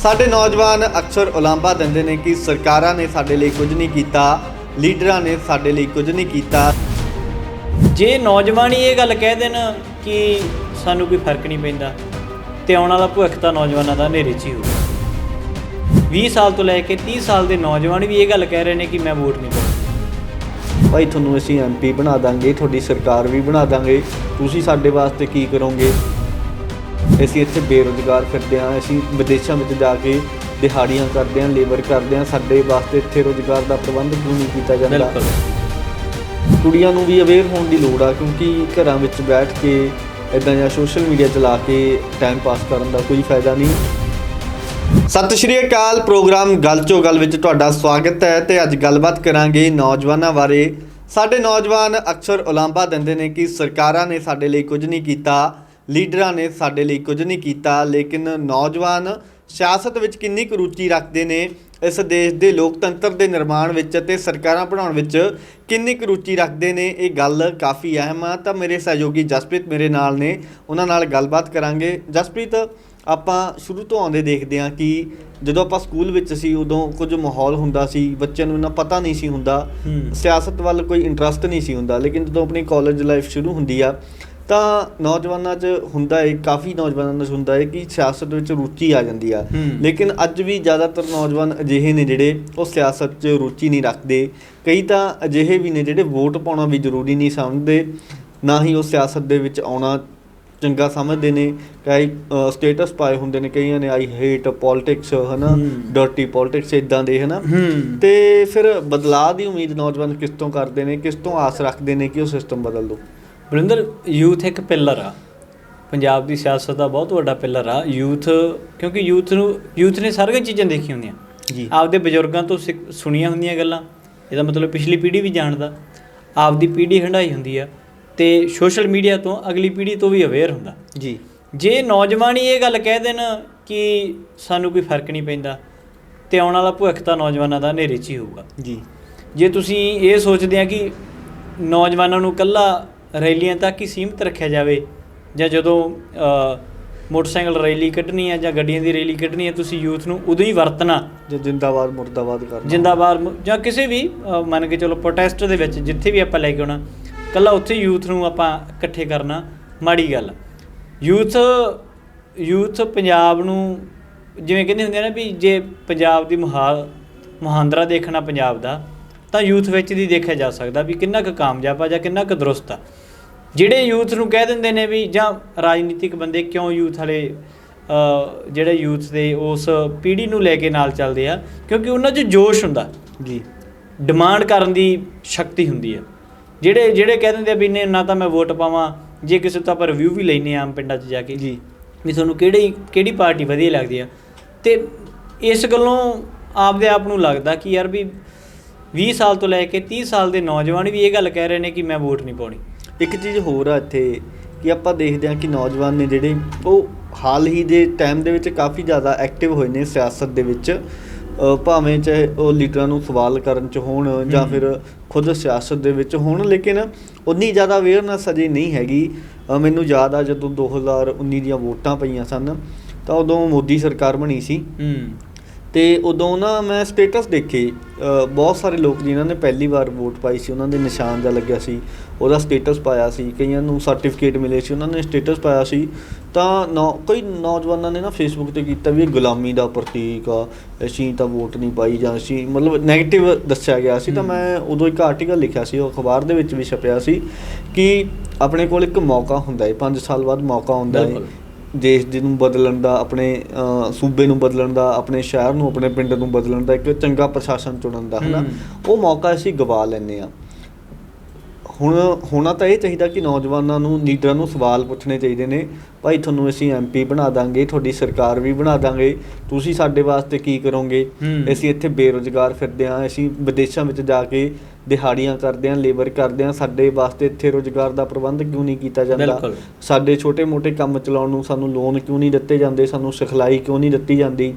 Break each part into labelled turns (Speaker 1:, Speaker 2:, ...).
Speaker 1: ਸਾਡੇ ਨੌਜਵਾਨ ਅਕਸਰ ਉਲਾਂਭਾ ਦਿੰਦੇ ਨੇ ਕਿ ਸਰਕਾਰਾਂ ਨੇ ਸਾਡੇ ਲਈ ਕੁਝ ਨਹੀਂ ਕੀਤਾ ਲੀਡਰਾਂ ਨੇ ਸਾਡੇ ਲਈ ਕੁਝ ਨਹੀਂ ਕੀਤਾ।
Speaker 2: ਜੇ ਨੌਜਵਾਨ ਹੀ ਇਹ ਗੱਲ ਕਹਿ ਦੇਣ ਕਿ ਸਾਨੂੰ ਕੋਈ ਫ਼ਰਕ ਨਹੀਂ ਪੈਂਦਾ ਤੇ ਆਉਣ ਵਾਲਾ ਭਵਿੱਖ ਤਾਂ ਨੌਜਵਾਨਾਂ ਦਾ ਹਨੇਰੇ 'ਚ ਹੀ ਹੋਊਗਾ। 20 ਸਾਲ ਤੋਂ ਲੈ ਕੇ 30 ਸਾਲ ਦੇ ਨੌਜਵਾਨ ਵੀ ਇਹ ਗੱਲ ਕਹਿ ਰਹੇ ਨੇ ਕਿ ਮੈਂ ਵੋਟ ਨਹੀਂ ਪਾਉਣੀ।
Speaker 1: ਭਾਈ ਤੁਹਾਨੂੰ ਅਸੀਂ ਐਮਪੀ ਬਣਾ ਦਾਂਗੇ ਤੁਹਾਡੀ ਸਰਕਾਰ ਵੀ ਬਣਾ ਦਾਂਗੇ। ਤੁਸੀਂ ਸਾਡੇ ਵਾਸਤੇ ਕੀ ਕਰੋਗੇ? ਅਸੀਂ ਇੱਥੇ ਬੇਰੁਜ਼ਗਾਰ ਫਿਰਦੇ ਹਾਂ ਅਸੀਂ ਵਿਦੇਸ਼ਾਂ ਵਿੱਚ ਜਾ ਕੇ ਦਿਹਾੜੀਆਂ ਕਰਦੇ ਹਾਂ ਲੇਬਰ ਕਰਦੇ ਹਾਂ ਸਾਡੇ ਵਾਸਤੇ ਇੱਥੇ ਰੋਜ਼ਗਾਰ ਦਾ ਪ੍ਰਬੰਧ ਕਿਉਂ ਨਹੀਂ ਕੀਤਾ ਜਾਂਦਾ? ਕੁੜੀਆਂ ਨੂੰ ਵੀ ਅਵੇਅਰ ਹੋਣ ਦੀ ਲੋੜ ਆ ਕਿਉਂਕਿ ਘਰਾਂ ਵਿੱਚ ਬੈਠ ਕੇ ਇਦਾਂ ਜਾਂ ਸੋਸ਼ਲ ਮੀਡੀਆ ਚਲਾ ਕੇ ਟਾਈਮ ਪਾਸ ਕਰਨ ਦਾ ਕੋਈ ਫਾਇਦਾ ਨਹੀਂ। ਸਤਿ ਸ਼੍ਰੀ ਅਕਾਲ ਪ੍ਰੋਗਰਾਮ ਗੱਲ ਚੋ ਗੱਲ ਵਿੱਚ ਤੁਹਾਡਾ ਸਵਾਗਤ ਹੈ ਤੇ ਅੱਜ ਗੱਲਬਾਤ ਕਰਾਂਗੇ ਨੌਜਵਾਨਾਂ ਬਾਰੇ। ਸਾਡੇ ਨੌਜਵਾਨ ਅਕਸਰ ਉਲਾਂਭਾ ਦਿੰਦੇ ਨੇ ਕਿ ਸਰਕਾਰਾਂ ਨੇ ਸਾਡੇ ਲਈ ਕੁਝ ਨਹੀਂ ਕੀਤਾ। ਲੀਡਰਾਂ ਨੇ ਸਾਡੇ ਲਈ ਕੁਝ ਨਹੀਂ ਕੀਤਾ ਲੇਕਿਨ ਨੌਜਵਾਨ ਸਿਆਸਤ ਵਿੱਚ ਕਿੰਨੀ ਕੁ ਰੁਚੀ ਰੱਖਦੇ ਨੇ ਇਸ ਦੇਸ਼ ਦੇ ਲੋਕਤੰਤਰ ਦੇ ਨਿਰਮਾਣ ਵਿੱਚ ਅਤੇ ਸਰਕਾਰਾਂ ਬਣਾਉਣ ਵਿੱਚ ਕਿੰਨੀ ਕੁ ਰੁਚੀ ਰੱਖਦੇ ਨੇ ਇਹ ਗੱਲ ਕਾਫੀ ਅਹਿਮ ਆ। ਤਾਂ ਮੇਰੇ ਸਹਿਯੋਗੀ ਜਸਪ੍ਰੀਤ ਮੇਰੇ ਨਾਲ ਨੇ ਉਹਨਾਂ ਨਾਲ ਗੱਲਬਾਤ ਕਰਾਂਗੇ। ਜਸਪ੍ਰੀਤ ਆਪਾਂ ਸ਼ੁਰੂ ਤੋਂ ਆਉਂਦੇ ਦੇਖਦੇ ਹਾਂ ਕਿ ਜਦੋਂ ਆਪਾਂ ਸਕੂਲ ਵਿੱਚ ਸੀ ਉਦੋਂ ਕੁਝ ਮਾਹੌਲ ਹੁੰਦਾ ਸੀ ਬੱਚਿਆਂ ਨੂੰ ਇੰਨਾ ਪਤਾ ਨਹੀਂ ਸੀ ਹੁੰਦਾ। ਸਿਆਸਤ ਵੱਲ ਕੋਈ ਇੰਟਰਸਟ ਨਹੀਂ ਸੀ ਹੁੰਦਾ ਲੇਕਿਨ ਜਦੋਂ ਆਪਣੀ ਕਾਲਜ ਲਾਈਫ ਸ਼ੁਰੂ ਹੁੰਦੀ ਆ ਤਾਂ ਨੌਜਵਾਨਾਂ 'ਚ ਹੁੰਦਾ ਹੈ ਕਾਫੀ ਨੌਜਵਾਨਾਂ 'ਚ ਹੁੰਦਾ ਹੈ ਕਿ ਸਿਆਸਤ ਵਿੱਚ ਰੁਚੀ ਆ ਜਾਂਦੀ ਆ। ਲੇਕਿਨ ਅੱਜ ਵੀ ਜ਼ਿਆਦਾਤਰ ਨੌਜਵਾਨ ਅਜਿਹੇ ਨੇ ਜਿਹੜੇ ਉਹ ਸਿਆਸਤ 'ਚ ਰੁਚੀ ਨਹੀਂ ਰੱਖਦੇ। ਕਈ ਤਾਂ ਅਜਿਹੇ ਵੀ ਨੇ ਜਿਹੜੇ ਵੋਟ ਪਾਉਣਾ ਵੀ ਜ਼ਰੂਰੀ ਨਹੀਂ ਸਮਝਦੇ ਨਾ ਹੀ ਉਹ ਸਿਆਸਤ ਦੇ ਵਿੱਚ ਆਉਣਾ ਚੰਗਾ ਸਮਝਦੇ ਨੇ। ਕਈ ਸਟੇਟਸ ਪਾਏ ਹੁੰਦੇ ਨੇ ਕਈਆਂ ਨੇ ਆਈ ਹੇਟ ਪੋਲਿਟਿਕਸ ਹਨਾ। ਡਰਟੀ ਪੋਲਿਟਿਕਸ ਇਦਾਂ ਦੇ ਹਨਾ। ਤੇ ਫਿਰ ਬਦਲਾਅ ਦੀ ਉਮੀਦ ਨੌਜਵਾਨ ਕਿਸ ਤੋਂ ਕਰਦੇ ਨੇ ਕਿਸ ਤੋਂ ਆਸ ਰੱਖਦੇ ਨੇ ਕਿ ਉਹ ਸਿਸਟਮ ਬਦਲ ਦੋ?
Speaker 2: ਬਰਿੰਦਰ ਯੂਥ ਇੱਕ ਪਿੱਲਰ ਆ। ਪੰਜਾਬ ਦੀ ਸਿਆਸਤ ਦਾ ਬਹੁਤ ਵੱਡਾ ਪਿੱਲਰ ਆ। ਯੂਥ ਕਿਉਂਕਿ ਯੂਥ ਨੂੰ ਯੂਥ ਨੇ ਸਾਰੀਆਂ ਚੀਜ਼ਾਂ ਦੇਖੀਆਂ ਹੁੰਦੀਆਂ।
Speaker 1: ਜੀ।
Speaker 2: ਆਪਦੇ ਬਜ਼ੁਰਗਾਂ ਤੋਂ ਸੁਣੀਆਂ ਹੁੰਦੀਆਂ ਗੱਲਾਂ। ਇਹਦਾ ਮਤਲਬ ਪਿਛਲੀ ਪੀੜ੍ਹੀ ਵੀ ਜਾਣਦਾ। ਆਪਦੀ ਪੀੜ੍ਹੀ ਹੰਡਾਈ ਹੁੰਦੀ ਆ। ਤੇ ਸੋਸ਼ਲ ਮੀਡੀਆ ਤੋਂ ਅਗਲੀ ਪੀੜ੍ਹੀ ਤੋਂ ਵੀ ਅਵੇਅਰ ਹੁੰਦਾ।
Speaker 1: ਜੀ।
Speaker 2: ਜੇ ਨੌਜਵਾਨ ਹੀ ਇਹ ਗੱਲ ਕਹਿ ਦੇਣ ਕਿ ਸਾਨੂੰ ਕੋਈ ਫ਼ਰਕ ਨਹੀਂ ਪੈਂਦਾ ਤੇ ਆਉਣ ਵਾਲਾ ਭਵਿੱਖ ਤਾਂ ਨੌਜਵਾਨਾਂ ਦਾ ਹਨੇਰੇ 'ਚ ਹੀ ਹੋਊਗਾ।
Speaker 1: ਜੀ।
Speaker 2: ਜੇ ਤੁਸੀਂ ਇਹ ਸੋਚਦੇ ਆ ਕਿ ਨੌਜਵਾਨਾਂ ਨੂੰ ਕੱਲਾ ਰੈਲੀਆਂ ਤੱਕ ਹੀ ਸੀਮਿਤ ਰੱਖਿਆ ਜਾਵੇ ਜਾਂ ਜਦੋਂ ਮੋਟਰਸਾਈਕਲ ਰੈਲੀ ਕੱਢਣੀ ਹੈ ਜਾਂ ਗੱਡੀਆਂ ਦੀ ਰੈਲੀ ਕੱਢਣੀ ਹੈ ਤੁਸੀਂ ਯੂਥ ਨੂੰ ਉਦੋਂ ਹੀ ਵਰਤਣਾ।
Speaker 1: ਜੇ ਜਿੰਦਾਬਾਦ ਮੁਰਦਾਬਾਦ ਕਰਨਾ।
Speaker 2: ਜਿੰਦਾਬਾਦ ਜਾਂ ਕਿਸੇ ਵੀ ਮੰਨ ਕੇ ਚਲੋ ਪ੍ਰੋਟੈਸਟ ਦੇ ਵਿੱਚ ਜਿੱਥੇ ਵੀ ਆਪਾਂ ਲੈ ਕੇ ਆਉਣਾ ਕੱਲਾ ਉੱਥੇ ਯੂਥ ਨੂੰ ਆਪਾਂ ਇਕੱਠੇ ਕਰਨਾ ਮਾੜੀ ਗੱਲ ਯੂਥ ਯੂਥ ਪੰਜਾਬ ਨੂੰ ਜਿਵੇਂ ਕਹਿੰਦੇ ਹੁੰਦੇ ਆ ਨਾ ਵੀ ਜੇ ਪੰਜਾਬ ਦੀ ਮੁਹਾਲ ਮੁਹਾਂਦਰਾ ਦੇਖਣਾ ਪੰਜਾਬ ਦਾ ਤਾਂ ਯੂਥ ਵਿੱਚ ਦੀ ਦੇਖਿਆ ਜਾ ਸਕਦਾ ਵੀ ਕਿੰਨਾ ਕੁ ਕਾਮਯਾਬ ਆ ਜਾਂ ਕਿੰਨਾ ਕੁ ਦਰੁਸਤ ਆ। ਜਿਹੜੇ ਯੂਥ ਨੂੰ ਕਹਿ ਦਿੰਦੇ ਨੇ ਵੀ ਜਾਂ ਰਾਜਨੀਤਿਕ ਬੰਦੇ ਕਿਉਂ ਯੂਥ ਵਾਲੇ ਜਿਹੜੇ ਯੂਥ ਦੇ ਉਸ ਪੀੜ੍ਹੀ ਨੂੰ ਲੈ ਕੇ ਨਾਲ ਚੱਲਦੇ ਆ ਕਿਉਂਕਿ ਉਹਨਾਂ 'ਚ ਜੋਸ਼ ਹੁੰਦਾ।
Speaker 1: ਜੀ।
Speaker 2: ਡਿਮਾਂਡ ਕਰਨ ਦੀ ਸ਼ਕਤੀ ਹੁੰਦੀ ਹੈ ਜਿਹੜੇ ਜਿਹੜੇ ਕਹਿ ਦਿੰਦੇ ਆ ਵੀ ਨੇ ਨਾ ਤਾਂ ਮੈਂ ਵੋਟ ਪਾਵਾਂ ਜੇ ਕਿਸੇ ਤੋਂ ਆਪਾਂ ਰਿਵਿਊ ਵੀ ਲੈਨੇ ਆ ਆਮ ਪਿੰਡਾਂ 'ਚ ਜਾ ਕੇ
Speaker 1: ਜੀ।
Speaker 2: ਵੀ ਤੁਹਾਨੂੰ ਕਿਹੜੀ ਕਿਹੜੀ ਪਾਰਟੀ ਵਧੀਆ ਲੱਗਦੀ ਆ। ਤੇ ਇਸ ਗੱਲੋਂ ਆਪਦੇ ਆਪ ਨੂੰ ਲੱਗਦਾ ਕਿ ਯਾਰ ਵੀ 20 ਸਾਲ ਤੋਂ ਲੈ ਕੇ 30 ਸਾਲ ਦੇ ਨੌਜਵਾਨ ਵੀ ਇਹ ਗੱਲ ਕਹਿ ਰਹੇ ਨੇ ਕਿ ਮੈਂ ਵੋਟ ਨਹੀਂ ਪਾਉਣੀ।
Speaker 1: ਇੱਕ ਚੀਜ਼ ਹੋਰ ਆ ਇੱਥੇ ਕਿ ਆਪਾਂ ਦੇਖਦੇ ਹਾਂ ਕਿ ਨੌਜਵਾਨ ਨੇ ਜਿਹੜੇ ਉਹ ਹਾਲ ਹੀ ਦੇ ਟਾਈਮ ਦੇ ਵਿੱਚ ਕਾਫੀ ਜ਼ਿਆਦਾ ਐਕਟਿਵ ਹੋਏ ਨੇ ਸਿਆਸਤ ਦੇ ਵਿੱਚ ਭਾਵੇਂ ਚਾਹੇ ਉਹ ਲੀਡਰਾਂ ਨੂੰ ਸਵਾਲ ਕਰਨ ਚ ਹੋਣ ਜਾਂ। ਫਿਰ ਖੁਦ ਸਿਆਸਤ ਦੇ ਵਿੱਚ ਹੋਣ ਲੇਕਿਨ ਉਨੀ ਜ਼ਿਆਦਾ ਅਵੇਅਰਨੈਸ ਅਜੇ ਨਹੀਂ ਹੈਗੀ। ਮੈਨੂੰ ਯਾਦ ਆ ਜਦੋਂ 2019 ਦੀਆਂ ਵੋਟਾਂ ਪਈਆਂ ਸਨ ਤਾਂ ਉਦੋਂ ਮੋਦੀ ਸਰਕਾਰ ਬਣੀ ਸੀ। ਤੇ ਉਦੋਂ ਨਾ ਮੈਂ ਸਟੇਟਸ ਦੇਖੇ ਬਹੁਤ ਸਾਰੇ ਲੋਕ ਜਿਨ੍ਹਾਂ ਨੇ ਪਹਿਲੀ ਵਾਰ ਵੋਟ ਪਾਈ ਸੀ ਉਹਨਾਂ ਦੇ ਨਿਸ਼ਾਨ ਜਿਹਾ ਲੱਗਿਆ ਸੀ ਉਹਦਾ ਸਟੇਟਸ ਪਾਇਆ ਸੀ ਕਈਆਂ ਨੂੰ ਸਰਟੀਫਿਕੇਟ ਮਿਲੇ ਸੀ ਉਹਨਾਂ ਨੇ ਸਟੇਟਸ ਪਾਇਆ ਸੀ ਤਾਂ ਨੌ ਕੋਈ ਨੌਜਵਾਨਾਂ ਨੇ ਨਾ ਫੇਸਬੁੱਕ ਤੇ ਕੀਤਾ ਵੀ ਇਹ ਗੁਲਾਮੀ ਦਾ ਪ੍ਰਤੀਕ ਆ ਅਸੀਂ ਤਾਂ ਵੋਟ ਨਹੀਂ ਪਾਈ ਜਾਂ ਅਸੀਂ ਮਤਲਬ 네ਗੇਟਿਵ ਦੱਸਿਆ ਗਿਆ ਸੀ ਤਾਂ। ਮੈਂ ਉਦੋਂ ਇੱਕ ਆਰਟੀਕਲ ਲਿਖਿਆ ਸੀ ਉਹ ਅਖਬਾਰ ਦੇ ਵਿੱਚ ਵੀ ਛਪਿਆ ਸੀ ਕਿ ਆਪਣੇ ਕੋਲ ਇੱਕ ਮੌਕਾ ਹੁੰਦਾ ਹੈ 5 ਸਾਲ ਬਾਅਦ ਮੌਕਾ ਹੁੰਦਾ ਹੈ। ਦੇਸ਼ ਦੇ ਨੂੰ ਬਦਲਣ ਦਾ ਆਪਣੇ ਸੂਬੇ ਨੂੰ ਬਦਲਣ ਦਾ ਆਪਣੇ ਸ਼ਹਿਰ ਨੂੰ ਆਪਣੇ ਪਿੰਡ ਨੂੰ ਬਦਲਣ ਦਾ ਇੱਕ ਚੰਗਾ ਪ੍ਰਸ਼ਾਸਨ ਚੁਣਨ ਦਾ ਹਨਾ। ਉਹ ਮੌਕਾ ਅਸੀਂ ਗਵਾ ਲੈਂਦੇ ਆ ਹੁਣ ਹੋਣਾ ਤਾਂ ਇਹ ਚਾਹੀਦਾ ਕਿ ਨੌਜਵਾਨਾਂ ਨੂੰ ਲੀਡਰਾਂ ਨੂੰ ਸਵਾਲ ਪੁੱਛਣੇ ਚਾਹੀਦੇ ਨੇ ਭਾਈ ਤੁਹਾਨੂੰ ਅਸੀਂ ਐਮਪੀ ਬਣਾ ਦਾਂਗੇ ਤੁਹਾਡੀ ਸਰਕਾਰ ਵੀ ਬਣਾ ਦਾਂਗੇ। ਤੁਸੀਂ ਸਾਡੇ ਵਾਸਤੇ ਕੀ ਕਰੋਗੇ। ਅਸੀਂ ਇੱਥੇ ਬੇਰੁਜ਼ਗਾਰ ਫਿਰਦੇ ਹਾਂ ਅਸੀਂ ਵਿਦੇਸ਼ਾਂ ਵਿੱਚ ਜਾ ਕੇ ਦਿਹਾੜੀਆਂ ਕਰਦੇ ਹਾਂ ਲੇਬਰ ਕਰਦੇ ਹਾਂ ਸਾਡੇ ਵਾਸਤੇ ਇੱਥੇ ਰੋਜ਼ਗਾਰ ਦਾ ਪ੍ਰਬੰਧ ਕਿਉਂ ਨਹੀਂ ਕੀਤਾ ਜਾਂਦਾ। ਸਾਡੇ ਛੋਟੇ-ਮੋਟੇ ਕੰਮ ਚਲਾਉਣ ਨੂੰ ਸਾਨੂੰ ਲੋਨ ਕਿਉਂ ਨਹੀਂ ਦਿੱਤੇ ਜਾਂਦੇ? ਸਾਨੂੰ ਸਿਖਲਾਈ ਕਿਉਂ ਨਹੀਂ ਦਿੱਤੀ ਜਾਂਦੀ?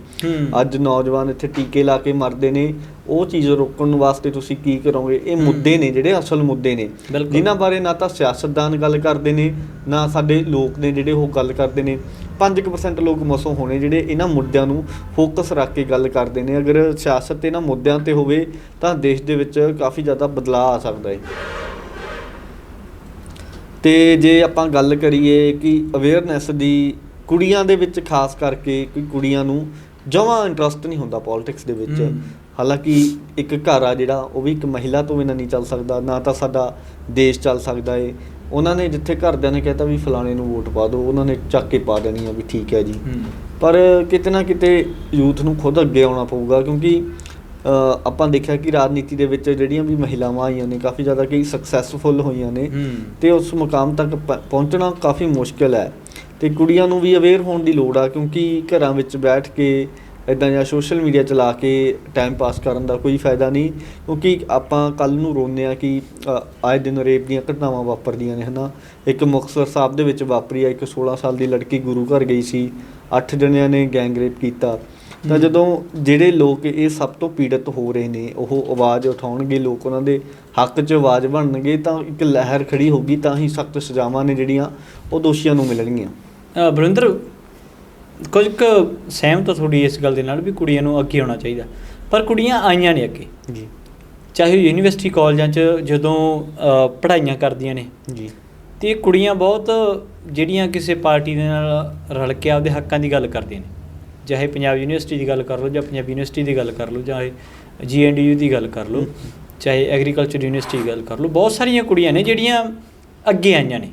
Speaker 1: ਅੱਜ ਨੌਜਵਾਨ ਇੱਥੇ ਟੀਕੇ ਲਾ ਕੇ ਮਰਦੇ ਨੇ। ਉਹ ਚੀਜ਼ ਰੋਕਣ ਵਾਸਤੇ ਤੁਸੀਂ ਕੀ ਕਰੋਗੇ? ਇਹ। ਮੁੱਦੇ ਨੇ ਜਿਹੜੇ ਅਸਲ ਮੁੱਦੇ ਨੇ। ਜਿਨ੍ਹਾਂ ਬਾਰੇ ਨਾ ਤਾਂ ਸਿਆਸਤਦਾਨ ਗੱਲ ਕਰਦੇ ਨੇ ਨਾ ਸਾਡੇ ਲੋਕ ਨੇ ਜਿਹੜੇ ਉਹ ਗੱਲ ਕਰਦੇ ਨੇ। 5% ਲੋਕ ਮਸੋਂ ਹੋਣੇ ਜਿਹੜੇ ਇਹਨਾਂ ਮੁੱਦਿਆਂ ਨੂੰ ਫੋਕਸ ਰੱਖ ਕੇ ਗੱਲ ਕਰਦੇ ਨੇ। ਅਗਰ ਸਿਆਸਤ ਇਹਨਾਂ ਮੁੱਦਿਆਂ ਤੇ ਹੋਵੇ ਤਾਂ ਦੇਸ਼ ਦੇ ਵਿੱਚ ਕਾਫੀ ਜ਼ਿਆਦਾ ਬਦਲਾਅ ਆ ਸਕਦਾ ਹੈ। ਤੇ ਜੇ ਆਪਾਂ ਗੱਲ ਕਰੀਏ ਕਿ ਅਵੇਅਰਨੈਸ ਦੀ ਕੁੜੀਆਂ ਦੇ ਵਿੱਚ ਖਾਸ ਕਰਕੇ ਕੋਈ ਕੁੜੀਆਂ ਨੂੰ ਜਮਾਂ ਇੰਟਰਸਟ ਨਹੀਂ ਹੁੰਦਾ ਪੋਲਿਟਿਕਸ ਦੇ ਵਿੱਚ। ਹਾਲਾਂਕਿ ਇੱਕ ਘਰ ਆ ਜਿਹੜਾ ਉਹ ਵੀ ਇੱਕ ਮਹਿਲਾ ਤੋਂ ਬਿਨਾਂ ਨਹੀਂ ਚੱਲ ਸਕਦਾ। ਨਾ ਤਾਂ ਸਾਡਾ ਦੇਸ਼ ਚੱਲ ਸਕਦਾ ਏ। ਉਹਨਾਂ ਨੇ ਜਿੱਥੇ ਘਰਦਿਆਂ ਨੇ ਕਹਿਤਾ ਵੀ ਫਲਾਣੇ ਨੂੰ ਵੋਟ ਪਾ ਦਿਓ ਉਹਨਾਂ ਨੇ ਚੱਕ ਕੇ ਪਾ ਦੇਣੀ ਆ ਵੀ ਠੀਕ ਹੈ ਜੀ। ਪਰ ਕਿਤੇ ਨਾ ਕਿਤੇ ਯੂਥ ਨੂੰ ਖੁਦ ਅੱਗੇ ਆਉਣਾ ਪਊਗਾ ਕਿਉਂਕਿ ਆਪਾਂ ਦੇਖਿਆ ਕਿ ਰਾਜਨੀਤੀ ਦੇ ਵਿੱਚ ਜਿਹੜੀਆਂ ਵੀ ਮਹਿਲਾਵਾਂ ਆਈਆਂ ਨੇ ਕਾਫੀ ਜ਼ਿਆਦਾ ਕਈ ਸਕਸੈਸਫੁਲ ਹੋਈਆਂ ਨੇ ਤੇ ਉਸ ਮੁਕਾਮ ਤੱਕ ਪਹੁੰਚਣਾ ਕਾਫੀ ਮੁਸ਼ਕਲ ਹੈ। ਤੇ ਕੁੜੀਆਂ ਨੂੰ ਵੀ ਅਵੇਅਰ ਹੋਣ ਦੀ ਲੋੜ ਆ ਕਿਉਂਕਿ ਘਰਾਂ ਵਿੱਚ ਬੈਠ ਕੇ ਇਦਾਂ ਜਾਂ ਸੋਸ਼ਲ ਮੀਡੀਆ ਚਲਾ ਕੇ ਟਾਈਮ ਪਾਸ ਕਰਨ ਦਾ ਕੋਈ ਫਾਇਦਾ ਨਹੀਂ ਕਿਉਂਕਿ ਆਪਾਂ ਕੱਲ ਨੂੰ ਰੋਂਦੇ ਆ ਕਿ ਆਏ ਦਿਨ ਰੇਪ ਦੀਆਂ ਘਟਨਾਵਾਂ ਵਾਪਰਦੀਆਂ ਨੇ ਹਨਾ? ਇੱਕ ਮੁਕਤਸਰ ਸਾਹਿਬ ਦੇ ਵਿੱਚ ਵਾਪਰੀ ਆ ਇੱਕ 16 ਸਾਲ ਦੀ ਲੜਕੀ ਗੁਰੂ ਘਰ ਗਈ ਸੀ 8 ਜਣਿਆਂ ਨੇ ਗੈਂਗ ਰੇਪ ਕੀਤਾ। ਤਾਂ। ਜਦੋਂ ਜਿਹੜੇ ਲੋਕ ਇਹ ਸਭ ਤੋਂ ਪੀੜਤ ਹੋ ਰਹੇ ਨੇ ਉਹ ਆਵਾਜ਼ ਉਠਾਉਣਗੇ ਲੋਕ ਉਹਨਾਂ ਦੇ ਹੱਕ 'ਚ ਆਵਾਜ਼ ਬਣਨਗੇ ਤਾਂ ਇੱਕ ਲਹਿਰ ਖੜੀ ਹੋਗੀ ਤਾਂ ਹੀ ਸਖਤ ਸਜ਼ਾਵਾਂ ਨੇ ਜਿਹੜੀਆਂ ਉਹ ਦੋਸ਼ੀਆਂ ਨੂੰ ਮਿਲਣਗੀਆਂ।
Speaker 2: ਬਰਿੰਦਰ ਕੁਝ ਕੁ ਸਹਿਮਤ ਹਾਂ ਤੁਹਾਡੀ ਇਸ ਗੱਲ ਦੇ ਨਾਲ ਵੀ ਕੁੜੀਆਂ ਨੂੰ ਅੱਗੇ ਆਉਣਾ ਚਾਹੀਦਾ। ਪਰ ਕੁੜੀਆਂ ਆਈਆਂ ਨੇ ਅੱਗੇ।
Speaker 1: ਜੀ।
Speaker 2: ਚਾਹੇ ਉਹ ਯੂਨੀਵਰਸਿਟੀ ਕਾਲਜਾਂ 'ਚ ਜਦੋਂ ਪੜ੍ਹਾਈਆਂ ਕਰਦੀਆਂ ਨੇ।
Speaker 1: ਜੀ।
Speaker 2: ਤੇ ਇਹ ਕੁੜੀਆਂ ਬਹੁਤ ਜਿਹੜੀਆਂ ਕਿਸੇ ਪਾਰਟੀ ਦੇ ਨਾਲ ਰਲ ਕੇ ਆਪਦੇ ਹੱਕਾਂ ਦੀ ਗੱਲ ਕਰਦੀਆਂ ਨੇ। ਚਾਹੇ ਪੰਜਾਬ ਯੂਨੀਵਰਸਿਟੀ ਦੀ ਗੱਲ ਕਰ ਲਓ ਜਾਂ ਪੰਜਾਬ ਯੂਨੀਵਰਸਿਟੀ ਦੀ ਗੱਲ ਕਰ ਲਓ ਚਾਹੇ ਜੀਐਨਡੀਯੂ ਦੀ ਗੱਲ ਕਰ ਲਓ ਚਾਹੇ ਐਗਰੀਕਲਚਰ ਯੂਨੀਵਰਸਿਟੀ ਦੀ ਗੱਲ ਕਰ ਲਓ ਬਹੁਤ ਸਾਰੀਆਂ ਕੁੜੀਆਂ ਨੇ ਜਿਹੜੀਆਂ ਅੱਗੇ ਆਈਆਂ ਨੇ।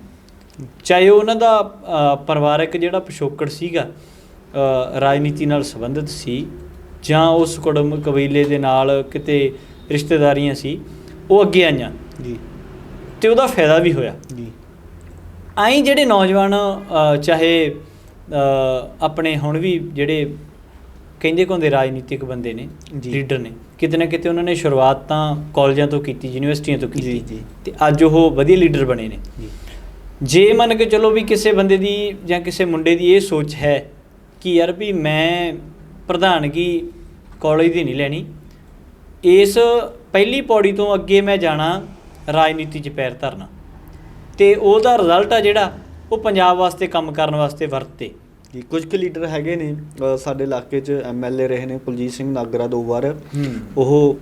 Speaker 2: ਚਾਹੇ ਉਹ ਉਹਨਾਂ ਦਾ ਪਰਿਵਾਰਕ ਜਿਹੜਾ ਪਿਛੋਕੜ ਸੀਗਾ ਰਾਜਨੀਤੀ ਨਾਲ ਸੰਬੰਧਿਤ ਸੀ ਜਾਂ ਉਸ ਕੁੜਮ ਕਬੀਲੇ ਦੇ ਨਾਲ ਕਿਤੇ ਰਿਸ਼ਤੇਦਾਰੀਆਂ ਸੀ ਉਹ ਅੱਗੇ ਆਈਆਂ।
Speaker 1: ਜੀ।
Speaker 2: ਤੇ ਉਹਦਾ ਫਾਇਦਾ ਵੀ ਹੋਇਆ।
Speaker 1: ਜੀ।
Speaker 2: ਆਈ ਜਿਹੜੇ ਨੌਜਵਾਨ ਚਾਹੇ ਆਪਣੇ ਹੁਣ ਵੀ ਜਿਹੜੇ ਕਹਿੰਦੇ ਕੋਂਦੇ ਰਾਜਨੀਤਿਕ ਬੰਦੇ ਨੇ। ਲੀਡਰ ਨੇ ਕਿਤੇ ਨਾ ਕਿਤੇ ਉਹਨਾਂ ਨੇ ਸ਼ੁਰੂਆਤ ਤਾਂ ਕਾਲਜਾਂ ਤੋਂ ਕੀਤੀ ਯੂਨੀਵਰਸਿਟੀਆਂ ਤੋਂ
Speaker 1: ਜੀ,
Speaker 2: ਕੀਤੀ।
Speaker 1: ਜੀ।
Speaker 2: ਤੇ ਅੱਜ ਉਹ ਵਧੀਆ ਲੀਡਰ ਬਣੇ ਨੇ।
Speaker 1: ਜੀ।
Speaker 2: ਜੇ ਮੰਨ ਕੇ ਚਲੋ ਵੀ ਕਿਸੇ ਬੰਦੇ ਦੀ ਜਾਂ ਕਿਸੇ ਮੁੰਡੇ ਦੀ ਇਹ ਸੋਚ ਹੈ ਕਿ ਯਾਰ ਵੀ ਮੈਂ ਪ੍ਰਧਾਨਗੀ ਕਾਲਜ ਦੀ ਨਹੀਂ ਲੈਣੀ। ਇਸ ਪਹਿਲੀ ਪੌੜੀ ਤੋਂ ਅੱਗੇ ਮੈਂ ਜਾਣਾ ਰਾਜਨੀਤੀ 'ਚ ਪੈਰ ਧਰਨਾ। ਤੇ ਉਹਦਾ ਰਿਜ਼ਲਟ ਆ ਜਿਹੜਾ ਉਹ ਪੰਜਾਬ ਵਾਸਤੇ ਕੰਮ ਕਰਨ ਵਾਸਤੇ ਵਰਤੇ।
Speaker 1: ਜੀ ਕੁਝ ਕੁ ਲੀਡਰ ਹੈਗੇ ਨੇ ਸਾਡੇ ਇਲਾਕੇ 'ਚ ਐਮਐਲਏ ਰਹੇ ਨੇ ਕੁਲਜੀਤ ਸਿੰਘ ਨਾਗਰਾ ਦੋ ਵਾਰ। ਉਹ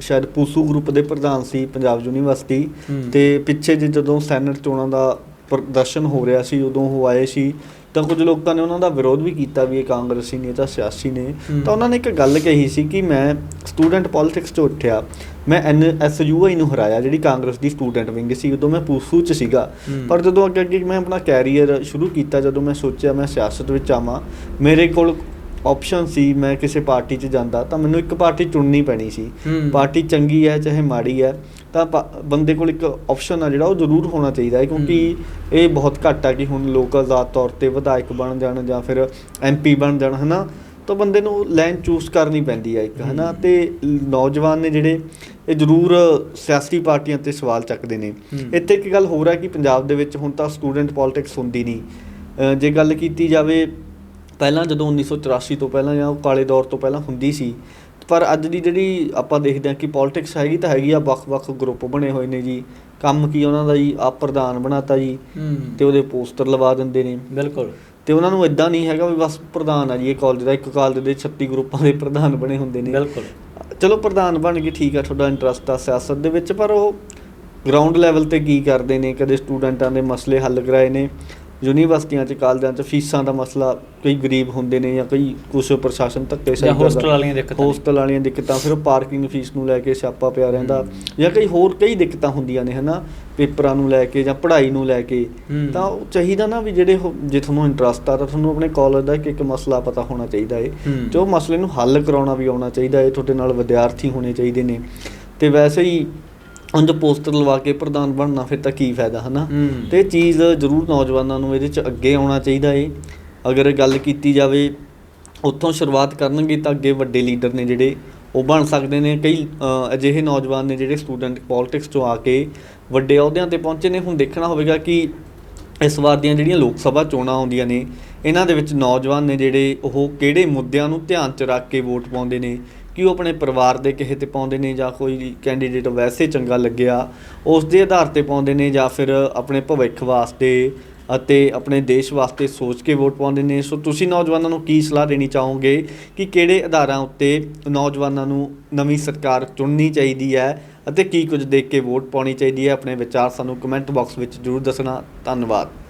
Speaker 1: ਸ਼ਾਇਦ ਪੂਸੂ ਗਰੁੱਪ ਦੇ ਪ੍ਰਧਾਨ ਸੀ ਪੰਜਾਬ ਯੂਨੀਵਰਸਿਟੀ। ਤੇ ਪਿੱਛੇ ਜੇ ਜਦੋਂ ਸੈਨੇਟ ਚੋਣਾਂ ਦਾ ਪ੍ਰਦਰਸ਼ਨ ਹੋ ਰਿਹਾ ਸੀ ਉਦੋਂ ਉਹ ਆਏ ਸੀ ਤਾਂ ਕੁਝ ਲੋਕਾਂ ਨੇ ਉਹਨਾਂ ਦਾ ਵਿਰੋਧ ਵੀ ਕੀਤਾ ਵੀ ਇਹ ਕਾਂਗਰਸੀ ਨੇ ਤਾਂ ਸਿਆਸੀ ਨੇ। ਤਾਂ ਉਹਨਾਂ ਨੇ ਇੱਕ ਗੱਲ ਕਹੀ ਸੀ ਕਿ ਮੈਂ ਸਟੂਡੈਂਟ ਪੋਲਿਟਿਕਸ 'ਚ ਉੱਠਿਆ ਮੈਂ ਐਨਐਸਯੂਆਈ ਨੂੰ ਹਰਾਇਆ ਜਿਹੜੀ ਕਾਂਗਰਸ ਦੀ ਸਟੂਡੈਂਟ ਵਿੰਗ ਸੀ ਉਦੋਂ ਮੈਂ ਪੂਸੂ 'ਚ ਸੀਗਾ। ਪਰ ਜਦੋਂ ਅੱਗੇ ਅੱਗੇ ਮੈਂ ਆਪਣਾ ਕੈਰੀਅਰ ਸ਼ੁਰੂ ਕੀਤਾ ਜਦੋਂ ਮੈਂ ਸੋਚਿਆ ਮੈਂ ਸਿਆਸਤ ਵਿੱਚ ਆਵਾਂ ਮੇਰੇ ਕੋਲ ਆਪਸ਼ਨ ਸੀ ਮੈਂ ਕਿਸੇ ਪਾਰਟੀ 'ਚ ਜਾਂਦਾ ਤਾਂ ਮੈਨੂੰ ਇੱਕ ਪਾਰਟੀ ਚੁਣਨੀ ਪੈਣੀ ਸੀ। ਪਾਰਟੀ ਚੰਗੀ ਹੈ ਚਾਹੇ ਮਾੜੀ ਹੈ ਤਾਂ ਬੰਦੇ ਕੋਲ ਇੱਕ ਆਪਸ਼ਨ ਆ ਜਿਹੜਾ ਉਹ ਜ਼ਰੂਰ ਹੋਣਾ ਚਾਹੀਦਾ ਹੈ ਕਿਉਂਕਿ ਇਹ ਬਹੁਤ ਘੱਟ ਆ ਕਿ ਹੁਣ ਲੋਕ ਆਜ਼ਾਦ ਤੌਰ ਤੇ ਵਿਧਾਇਕ ਬਣ ਜਾਣ ਜਾਂ ਫਿਰ ਐਮਪੀ ਬਣ ਜਾਣ ਹਨਾ? ਤਾਂ ਬੰਦੇ ਨੂੰ ਲਾਈਨ ਚੂਜ਼ ਕਰਨੀ ਪੈਂਦੀ ਹੈ ਇੱਕ ਹਨਾ। ਤੇ ਨੌਜਵਾਨ ਨੇ ਜਿਹੜੇ ਇਹ ਜ਼ਰੂਰ ਸਿਆਸੀ ਪਾਰਟੀਆਂ ਤੇ ਸਵਾਲ ਚੱਕਦੇ ਨੇ। ਇੱਥੇ ਇੱਕ ਗੱਲ ਹੋਰ ਹੈ ਕਿ ਪੰਜਾਬ ਦੇ ਵਿੱਚ ਹੁਣ ਤਾਂ ਸਟੂਡੈਂਟ ਪੋਲਿਟਿਕਸ ਹੁੰਦੀ ਨਹੀਂ। ਜੇ ਗੱਲ ਕੀਤੀ ਜਾਵੇ ਪਹਿਲਾਂ ਜਦੋਂ 1984 ਤੋਂ ਪਹਿਲਾਂ ਜਾਂ ਉਹ ਕਾਲੇ ਦੌਰ ਤੋਂ ਪਹਿਲਾਂ ਹੁੰਦੀ ਸੀ ਪਰ ਅੱਜ ਦੀ ਜਿਹੜੀ ਆਪਾਂ ਦੇਖਦੇ ਹਾਂ ਕਿ ਪੋਲਿਟਿਕਸ ਹੈਗੀ ਤਾਂ ਹੈਗੀ ਆ ਵੱਖ-ਵੱਖ ਗਰੁੱਪ ਬਣੇ ਹੋਏ ਨੇ ਜੀ। ਕੰਮ ਕੀ ਉਹਨਾਂ ਦਾ ਜੀ ਆਪ ਪ੍ਰਧਾਨ ਬਣਾਤਾ ਜੀ ਤੇ ਉਹਦੇ ਪੋਸਟਰ ਲਵਾ ਦਿੰਦੇ ਨੇ।
Speaker 2: ਬਿਲਕੁਲ।
Speaker 1: ਤੇ ਉਹਨਾਂ ਨੂੰ ਇਦਾਂ ਨਹੀਂ ਹੈਗਾ ਵੀ ਬਸ ਪ੍ਰਧਾਨ ਆ ਜੀ ਇਹ ਕਾਲਜ ਦਾ ਇੱਕ ਕਾਲਜ ਦੇ 36 ਗਰੁੱਪਾਂ ਦੇ ਪ੍ਰਧਾਨ ਬਣੇ ਹੁੰਦੇ ਨੇ।
Speaker 2: ਬਿਲਕੁਲ।
Speaker 1: ਚਲੋ ਪ੍ਰਧਾਨ ਬਣ ਗਏ ਠੀਕ ਆ ਤੁਹਾਡਾ ਇੰਟਰਸਟ ਆ ਸਿਆਸਤ ਦੇ ਵਿੱਚ ਪਰ ਉਹ ਗਰਾਊਂਡ ਲੈਵਲ ਤੇ ਕੀ ਕਰਦੇ ਨੇ ਕਦੇ ਸਟੂਡੈਂਟਾਂ ਦੇ ਮਸਲੇ ਹੱਲ ਕਰਾਏ ਨੇ। ਯੂਨੀਵਰਸਿਟੀਆਂ 'ਚ ਕਾਲਜਾਂ 'ਚ ਫੀਸਾਂ ਦਾ ਮਸਲਾ ਕਈ ਗਰੀਬ ਹੁੰਦੇ ਨੇ ਜਾਂ ਕਈ ਕੁਛ ਪ੍ਰਸ਼ਾਸਨ ਧੱਕੇ
Speaker 2: ਜਾਂ hostel ਵਾਲੀਆਂ ਦਿੱਕਤਾਂ।
Speaker 1: ਹੋਸਟਲ ਵਾਲੀਆਂ ਦਿੱਕਤਾਂ ਫਿਰ ਪਾਰਕਿੰਗ ਫੀਸ ਨੂੰ ਲੈ ਕੇ ਸਿਆਪਾ ਪਿਆ ਰਹਿੰਦਾ ਜਾਂ ਕਈ ਹੋਰ ਕਈ ਦਿੱਕਤਾਂ ਹੁੰਦੀਆਂ ਨੇ ਹਨਾ ਪੇਪਰਾਂ ਨੂੰ ਲੈ ਕੇ ਜਾਂ ਪੜ੍ਹਾਈ ਨੂੰ ਲੈ ਕੇ। ਤਾਂ ਉਹ ਚਾਹੀਦਾ ਨਾ ਵੀ ਜਿਹੜੇ ਜੇ ਤੁਹਾਨੂੰ ਇੰਟਰਸਟ ਆ ਤਾਂ ਤੁਹਾਨੂੰ ਆਪਣੇ ਕਾਲਜ ਦਾ ਇੱਕ ਇੱਕ ਮਸਲਾ ਪਤਾ ਹੋਣਾ ਚਾਹੀਦਾ ਹੂੰ। ਜੋ ਮਸਲੇ ਨੂੰ ਹੱਲ ਕਰਾਉਣਾ ਵੀ ਆਉਣਾ ਚਾਹੀਦਾ ਹੈ ਤੁਹਾਡੇ ਨਾਲ ਵਿਦਿਆਰਥੀ ਹੋਣੇ ਚਾਹੀਦੇ ਨੇ ਤੇ ਵੈਸੇ ਹੀ ਉਂਝ ਪੋਸਟਰ ਲਵਾ ਕੇ ਪ੍ਰਧਾਨ ਬਣਨਾ ਫਿਰ ਤਾਂ ਕੀ ਫਾਇਦਾ ਹਨਾ। ਤੇ ਇਹ ਚੀਜ਼ ਜ਼ਰੂਰ ਨੌਜਵਾਨਾਂ ਨੂੰ ਇਹਦੇ ਚ ਅੱਗੇ ਆਉਣਾ ਚਾਹੀਦਾ ਏ। ਅਗਰ ਗੱਲ ਕੀਤੀ ਜਾਵੇ ਉੱਥੋਂ ਸ਼ੁਰੂਆਤ ਕਰਨਗੇ ਤਾਂ ਅੱਗੇ ਵੱਡੇ ਲੀਡਰ ਨੇ ਜਿਹੜੇ ਉਹ ਬਣ ਸਕਦੇ ਨੇ। ਕਈ ਅਜਿਹੇ ਨੌਜਵਾਨ ਨੇ ਜਿਹੜੇ ਸਟੂਡੈਂਟ ਪੋਲਿਟਿਕਸ ਚੋਂ ਆ ਕੇ ਵੱਡੇ ਅਹੁਦਿਆਂ ਤੇ ਪਹੁੰਚੇ ਨੇ। ਹੁਣ ਦੇਖਣਾ ਹੋਵੇਗਾ ਕਿ ਇਸ ਵਾਰ ਦੀਆਂ ਜਿਹੜੀਆਂ ਲੋਕ ਸਭਾ ਚੋਣਾਂ ਆਉਂਦੀਆਂ ਨੇ ਇਹਨਾਂ ਦੇ ਵਿੱਚ ਨੌਜਵਾਨ ਨੇ ਜਿਹੜੇ ਉਹ ਕਿਹੜੇ ਮੁੱਦਿਆਂ ਨੂੰ ਧਿਆਨ 'ਚ ਰੱਖ ਕੇ ਵੋਟ ਪਾਉਂਦੇ ਨੇ ਕਿ ਉਹ ਆਪਣੇ ਪਰਿਵਾਰ ਦੇ ਕਿਸੇ ਤੇ ਪਾਉਂਦੇ ਨੇ ਜਾਂ ਕੋਈ ਕੈਂਡੀਡੇਟ ਵੈਸੇ ਚੰਗਾ ਲੱਗਿਆ, ਉਸ ਦੇ ਆਧਾਰ ਤੇ ਪਾਉਂਦੇ ਨੇ ਜਾਂ ਫਿਰ ਆਪਣੇ ਭਵਿੱਖ ਵਾਸਤੇ ਅਤੇ ਆਪਣੇ ਦੇਸ਼ ਵਾਸਤੇ ਸੋਚ ਕੇ ਵੋਟ ਪਾਉਂਦੇ ਨੇ। ਸੋ ਤੁਸੀਂ ਨੌਜਵਾਨਾਂ ਨੂੰ ਕੀ ਸਲਾਹ ਦੇਣੀ ਚਾਹੋਗੇ ਕਿ ਕਿਹੜੇ ਆਧਾਰਾਂ ਉੱਤੇ ਨੌਜਵਾਨਾਂ ਨੂੰ ਨਵੀਂ ਸਰਕਾਰ ਚੁਣਨੀ ਚਾਹੀਦੀ ਹੈ ਅਤੇ ਕੀ ਕੁਝ ਦੇਖ ਕੇ ਵੋਟ ਪਾਉਣੀ ਚਾਹੀਦੀ ਹੈ? ਆਪਣੇ ਵਿਚਾਰ ਸਾਨੂੰ ਕਮੈਂਟ ਬਾਕਸ ਵਿੱਚ ਜ਼ਰੂਰ ਦੱਸਣਾ। ਧੰਨਵਾਦ।